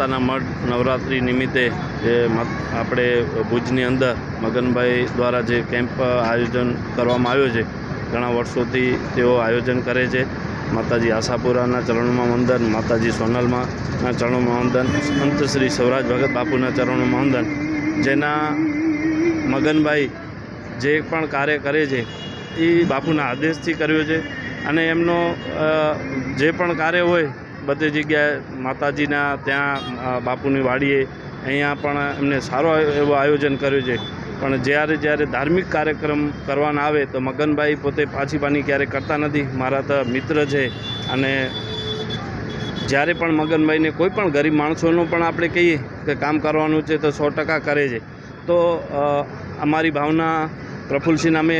માતાના મઢ નવરાત્રિ નિમિત્તે જે આપણે ભુજની અંદર મગનભાઈ દ્વારા જે કેમ્પ આયોજન કરવામાં આવ્યો છે, ઘણા વર્ષોથી તેઓ આયોજન કરે છે. માતાજી આશાપુરાના ચરણોમાં વંદન, માતાજી સોનલમાંના ચરણોમાં વંદન અંત શ્રી સૌરાજ ભગત બાપુના ચરણોમાં વંદન. જેના મગનભાઈ જે પણ કાર્ય કરે છે એ બાપુના આદેશથી કર્યો છે. અને એમનો જે પણ કાર્ય હોય બધી જગ્યાએ માતાજીના ત્યાં બાપુની વાડીએ અહીંયા પણ એમને સારો એવો આયોજન કર્યું છે. પણ જ્યારે જ્યારે ધાર્મિક કાર્યક્રમ કરવાના આવે તો મગનભાઈ પોતે પાછી પાની ક્યારેય કરતા નથી. મારા તો મિત્ર છે અને જ્યારે પણ મગનભાઈને કોઈ પણ ગરીબ માણસોનું પણ આપણે કહીએ કે કામ કરવાનું છે તો સો ટકા કરે છે. તો અમારી ભાવના પ્રફુલસિંહ અમે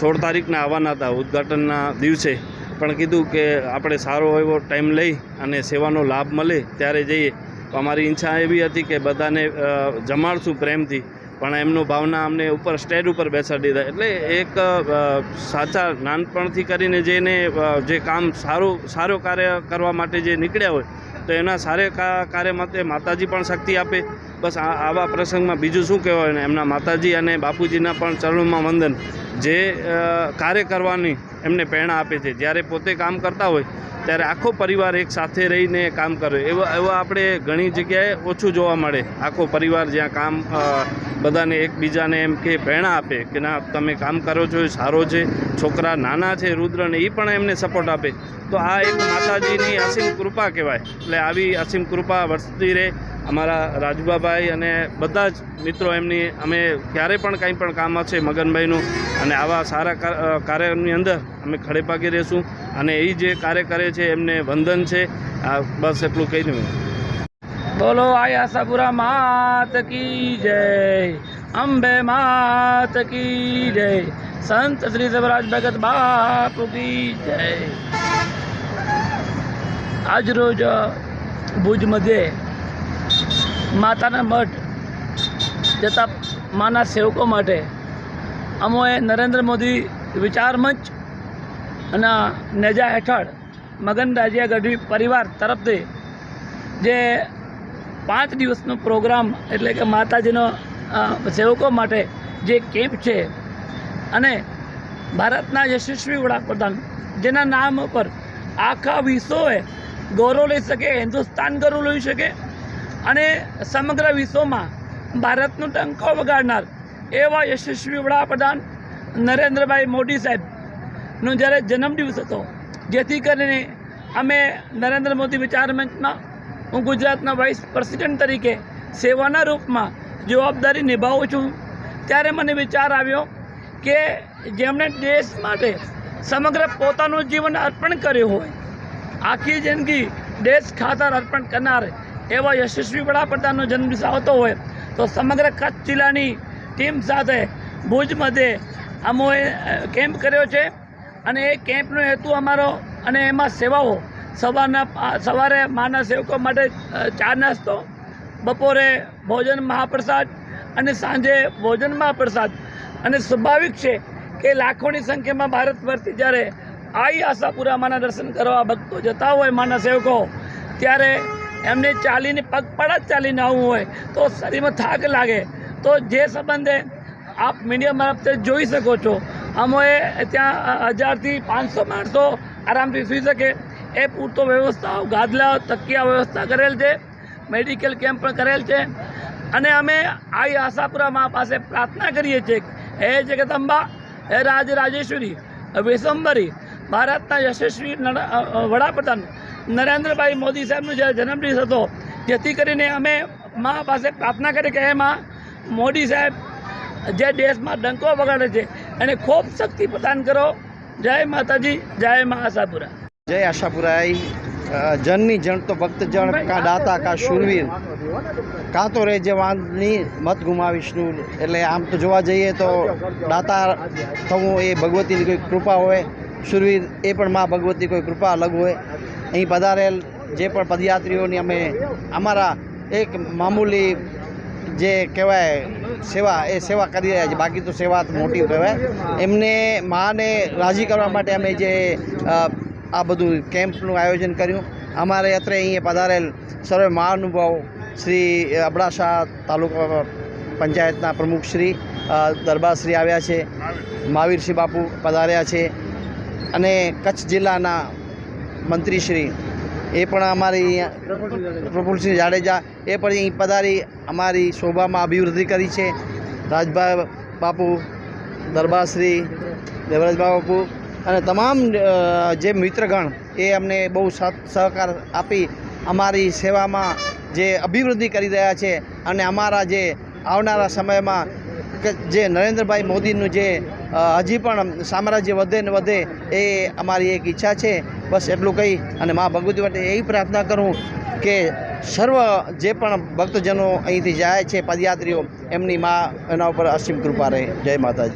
સોળ તારીખના આવવાના હતા ઉદ્ઘાટનના દિવસે. પણ કીધું કે આપણે સારો એવો ટાઈમ લઈ અને સેવાનો લાભ મળે ત્યારે જઈએ. તો અમારી ઈચ્છા એવી હતી કે બધાને જમાડશું પ્રેમથી, પણ એમનો ભાવના અમને ઉપર, સ્ટેજ ઉપર બેસાડી દીધા. એટલે એક સાચા નાનપણથી કરીને જેને જે કામ સારું સારું કાર્ય કરવા માટે જે નીકળ્યા હોય તો એના સારે કાર્ય માટે માતાજી પણ શક્તિ આપે. બસ આવા પ્રસંગમાં બીજું શું કહેવાય ને એમના માતાજી અને બાપુજીના પણ ચરણોમાં વંદન. જે કાર્ય કરવાની એમને પ્રેરણા આપે છે. જ્યારે પોતે કામ કરતા હોય, ત્યારે આખો પરિવાર એક સાથે રહીને કામ કરે. એવા એવા આપણે ઘણી જગ્યાએ ઓછું જોવા મળે. આખો પરિવાર જ્યાં કામ બધાને એકબીજાને એમ કે પ્રેરણા આપે કે ના, તમે કામ કરો છો, એ સારો છે, છોકરા નાના છે રુદ્રને એ પણ એમને સપોર્ટ આપે. તો આ એક માતાજીની અસીમ કૃપા કહેવાય. એટલે આવી અસીમ કૃપા વર્ષતી રહે. અમારા રાજુબાભાઈ અને બધા જ મિત્રો એમની, અમે ક્યારે પણ કંઈ પણ કામ હશે મગનભાઈનું અને આવા સારા કાર્યની અંદર અમે ખડેપાકી રહીશું. અને એ જે કાર્ય કરે છે, એમને વંદન છે. આ બસ એટલું કહી દઉં. બોલો આયા આશાપુરા માત કી જય, અંબે માત કી જય, સંત શ્રી સવરાજ ભગત બાપ કી જય. આજ રોજ ભુજ મધ્યે માતાના મઠ જતા માના સેવકો માટે અમોએ નરેન્દ્ર મોદી વિચાર મંચ અને નેજા હેઠળ મગન રાજ્યા ગઢવી પરિવાર તરફથી જે પાંચ દિવસનો પ્રોગ્રામ એટલે કે માતાજીનો સેવકો માટે જે કેમ્પ છે અને ભારતના યશસ્વી વડાપ્રધાન, જેના નામ ઉપર આખા વિશ્વએ ગૌરવ લઈ શકે, હિન્દુસ્તાન ગૌરવ લઈ શકે અને સમગ્ર વિશ્વમાં ભારતનો ટંકો વગાડનાર એવા યશસ્વી વડાપ્રધાન નરેન્દ્રભાઈ મોદી સાહેબનો જ્યારે જન્મદિવસ હતો, જેથી કરીને અમે નરેન્દ્ર મોદી વિચાર મંચમાં હું ગુજરાતના વાઇસ પ્રેસિડેન્ટ તરીકે સેવાના રૂપમાં જવાબદારી નિભાવું છું. ત્યારે મને વિચાર આવ્યો કે જેમણે દેશ માટે સમગ્ર પોતાનું જીવન અર્પણ કર્યું હોય, આખી જિંદગી દેશ ખાતર અર્પણ કરનાર એવા યશસ્વી વડાપ્રધાનનો જન્મદિવસ આવતો હોય, તો સમગ્ર કચ્છ જિલ્લાની ટીમ સાથે ભુજ મધ્યે અમોએ કેમ્પ કર્યો છે. અને એ કેમ્પનો હેતુ અમારો અને એમાં સેવાઓ સવારના સવારે માના સેવકો માટે ચા નાસ્તો, બપોરે ભોજન મહાપ્રસાદ અને સાંજે ભોજન મહાપ્રસાદ. અને સ્વાભાવિક છે કે લાખોની સંખ્યામાં ભારત પરથી જ્યારે આઈ આશાપુરામાના દર્શન કરવા ભક્તો જતા હોય માના સેવકો, ત્યારે એમને ચાલીને પગપાળા જ ચાલીને આવવું હોય, તો શરીરમાં થાક લાગે. તો જે સંબંધે આપ મીડિયા મારફતે જોઈ શકો છો. અમોએ ત્યાં હજારથી પાંચસો માણસો આરામથી સુઈ શકે. એ પૂરતો વ્યવસ્થા, ગાદલા, તકિયા વ્યવસ્થા કરેલ છે મેડિકલ કેમ્પ પણ કરેલ છે. અને અમે આઈ આશાપુરા મા પાસે પ્રાર્થના કરીએ છીએ હે જગદંબા, હે રાજ રાજેશ્વરી વિશ્વંભરી ભારતના યશસ્વી વડાપ્રધાન નરેન્દ્રભાઈ મોદી સાહેબનો જ્યારે જન્મદિવસ હતો, જેથી કરીને અમે મા પાસે પ્રાર્થના કરી કે, હે મા, મોદી સાહેબ, જે દેશમાં ડંકો વગાડે છે, એને ખૂબ શક્તિ પ્રદાન કરો. જય માતાજી, જય મા આશાપુરા. જય આશાપુરાય જનની જણ તો ભક્તજણ કા દાતા કા શૂરવીર કાં તો રે વાંધની મત ગુમાવીશનું એટલે આમ તો જોવા જઈએ તો દાતા થવું એ ભગવતીની કોઈ કૃપા હોય. શૂરવીર એ પણ મા ભગવતી કોઈ કૃપા અલગ હોય. અહીં પધારેલ જે પણ પદયાત્રીઓની અમે અમારા એક મામૂલી જે કહેવાય સેવા એ સેવા કરી રહ્યા છે. બાકી તો સેવા મોટી કહેવાય. એમને માને રાજી કરવા માટે અમે જે આ બધું કેમ્પનું આયોજન કર્યું. અમારે અત્રે અહીંયા પધારેલ સર્વે મહાનુભાવ શ્રી અબડાસા તાલુકા પંચાયતના પ્રમુખ શ્રી દરબારશ્રી આવ્યા છે. મહાવીરસિંહ બાપુ પધાર્યા છે. અને કચ્છ જિલ્લાના મંત્રીશ્રી એ પણ અમારી પ્રફુલસિંહ જાડેજા એ પણ અહીં પધારી અમારી શોભામાં અભિવૃદ્ધિ કરી છે. રાજભાઈ બાપુ, દરબારશ્રી, દેવરાજ બાપુ અને તમામ જે મિત્રગણ, એ અમને બહુ સહકાર આપી અમારી સેવામાં જે અભિવૃદ્ધિ કરી રહ્યા છે અને અમારા જે આવનારા સમયમાં જે નરેન્દ્રભાઈ મોદીનું જે હજી પણ સામ્રાજ્ય વધે ને વધે એ અમારી એક ઈચ્છા છે. બસ એટલું કહી અને મા ભગવતી માટે એવી પ્રાર્થના કરું કે સર્વ જે પણ ભક્તજનો અહીંથી જાય છે પદયાત્રીઓ, એમની મા એના ઉપર અસીમ કૃપા રહે. જય માતાજી.